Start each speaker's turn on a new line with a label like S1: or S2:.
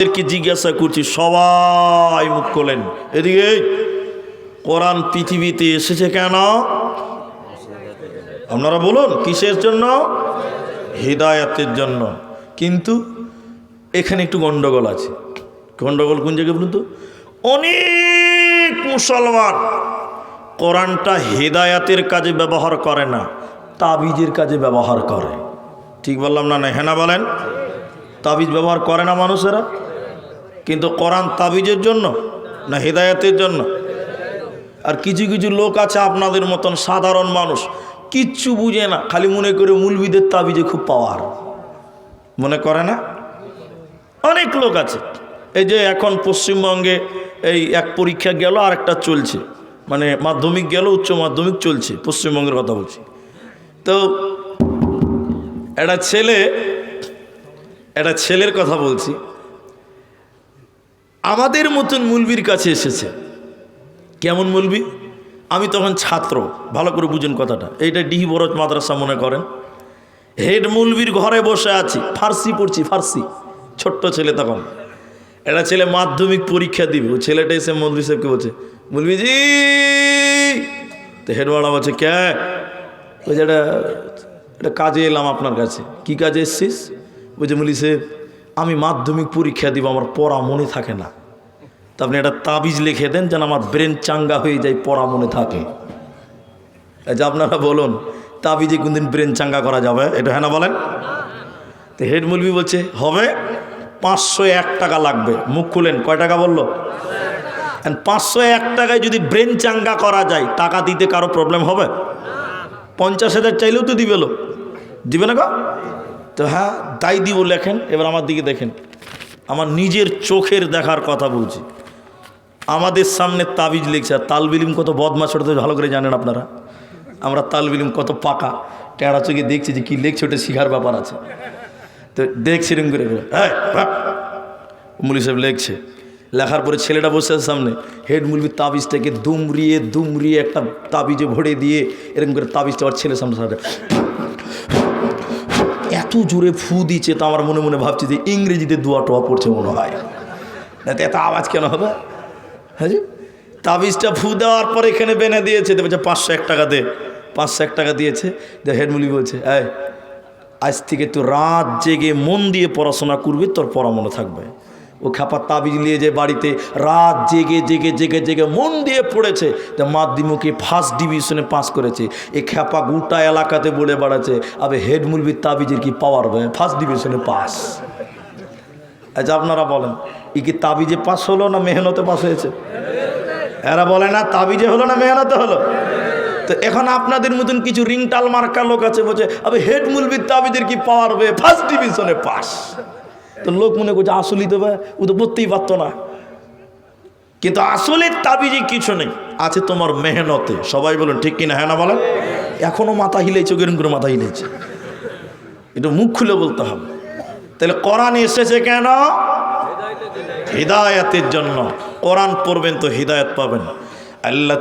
S1: এদেরকে জিজ্ঞাসা করছি, সবাই মুখ করলেন এদিকে কোরআন পৃথিবীতে এসেছে কেন? আপনারা বলুন, কিসের জন্য? হৃদায়তের জন্য। কিন্তু এখানে একটু গন্ডগোল আছে। গন্ডগোল কোন জায়গায় বলুন তো? অনেক মুসলমান কোরআনটা হেদায়াতের কাজে ব্যবহার করে না, তাবিজের কাজে ব্যবহার করে। ঠিক বললাম না না হেনা বলেন? তাবিজ ব্যবহার করে না মানুষেরা? কিন্তু কোরআন তাবিজের জন্য না হেদায়াতের জন্য? আর কিছু কিছু লোক আছে আপনাদের মতন সাধারণ মানুষ, কিচ্ছু বুঝে না, খালি মনে করে মুলবিদের তাবিজে খুব পাওয়ার মনে করে না? অনেক লোক আছে। এই যে এখন পশ্চিমবঙ্গে এই এক পরীক্ষা গেল আর একটা চলছে। মানে মাধ্যমিক গেল, উচ্চ মাধ্যমিক চলছে, পশ্চিমবঙ্গের কথা বলছি। তো একটা ছেলে, একটা ছেলের কথা বলছি। আমাদের মতন মুলবির কাছে এসেছে। কেমন মুলবি? আমি তখন ছাত্র, ভালো করে বুঝুন কথাটা। এইটা ডিহি বরজ মাদ্রাসা মনে করেন। হেড মুলবির ঘরে বসে আছি, ফার্সি পড়ছি, ফার্সি। ছোট্ট ছেলে তখন। একটা ছেলে মাধ্যমিক পরীক্ষা দিবে। ওই ছেলেটা এসে মৌলবি সাহেবকে বলছে মুলবিজি তো হেডওয়ালা বলছে, কে? বলছে, এটা এটা কাজে এলাম আপনার কাছে। কি কাজে এসছিস? বলছে মুলি সাহেব আমি মাধ্যমিক পরীক্ষা দিব, আমার পড়া মনে থাকে না। তা আপনি একটা তাবিজ লিখে দেন যেন আমার ব্রেন চাঙ্গা হয়ে যায়, পড়া মনে থাকে। আচ্ছা আপনারা বলুন, তাবিজে কোনদিন ব্রেন চাঙ্গা করা যাবে? এটা হ্যাঁ না বলেন? তো হেড মুলবি বলছে, হবে। পাঁচশো এক টাকা লাগবে। মুখ খুলেন, কয় টাকা বলল? পাঁচশো এক টাকায় যদি ব্রেন চাঙ্গা করা যায়, টাকা দিতে কারও প্রবলেম হবে? পঞ্চাশ হাজার চাইলেও তো দিবে দিবে না গো? তো হ্যাঁ তাই দিব লেখেন, এবার আমার দিকে দেখেন। আমার নিজের চোখের দেখার কথা বলছি। আমাদের সামনে তাবিজ লিখছে, আর তালবিলিম কত বদমাস ওটা তো ভালো করে জানেন আপনারা। আমরা তালবিলিম কত পাকা। টেড়া চোখে দেখছি যে কী লিখছে, ওটা শিখার ব্যাপার আছে। তো দেখছি এরকম করে হ্যাঁ মুলি সাহেব লিখছে। লেখার পরে ছেলেটা বসে আছে সামনে। হেড মুলবি তাবিজটাকে দুমড়িয়ে দুমড়িয়ে একটা তাবিজে ভরে দিয়ে এরকম করে তাবিজটা আমার ছেলের সামনে সামনে এত জোরে ফু দিচ্ছে তো আমার মনে মনে ভাবছি যে ইংরেজিতে দোয়া টোয়া পড়ছে মনে হয়। না তো এত আওয়াজ কেন হবে? হ্যাঁ? তাবিজটা ফু দেওয়ার পর এখানে বেনে দিয়েছে। দেখছে পাঁচশো এক টাকা দে। পাঁচশো এক টাকা দিয়েছে। যে হেডমুলি বলছে, এই, আজ থেকে তুই রাত জেগে মন দিয়ে পড়াশোনা করবি, তোর পড়া মনে থাকবে। ও খাপা তাবিজ নিয়ে যে বাড়িতে রাত জেগে জেগে জেগে জেগে মন দিয়ে পড়েছে যে মাধ্যমিকে ফার্স্ট ডিভিশনে পাস করেছে। এই খ্যাপা গোটা এলাকাতে বলে বেড়াচ্ছে, আবে হেড মুলবির তাবিজের কি পাওয়ার ফার্স্ট ডিভিশনে পাস আচ্ছা আপনারা বলেন ই কি তাবিজে পাস হলো না মেহনতে পাস হয়েছে? এরা বলে, না, তাবিজে হলো না মেহনতে হলো। তো এখন আপনাদের মতন কিছু রিংটাল মার্কা লোক আছে, বলছে, আবে হেড মুলবির তাবিজের কি পাওয়ার ফার্স্ট ডিভিশনে পাস তো লোক মনে করছে আসলেই তো ভাই, ও তো পড়তেই পারতো না। কিন্তু আসলে তাবিজে কিছু নেই আছে তোমার মেহনতে। সবাই বলুন ঠিক কিনা হ্যাঁ না বলেন? এখনও মাথা হিলেছে গেরম করে মাথা হিলেছে এটা মুখ খুলে বলতে হবে। তাহলে কোরআন এসেছে কেন? হৃদায়তের জন্য। কোরআন পড়বেন তো হৃদায়ত পাবেন। আল্লাহ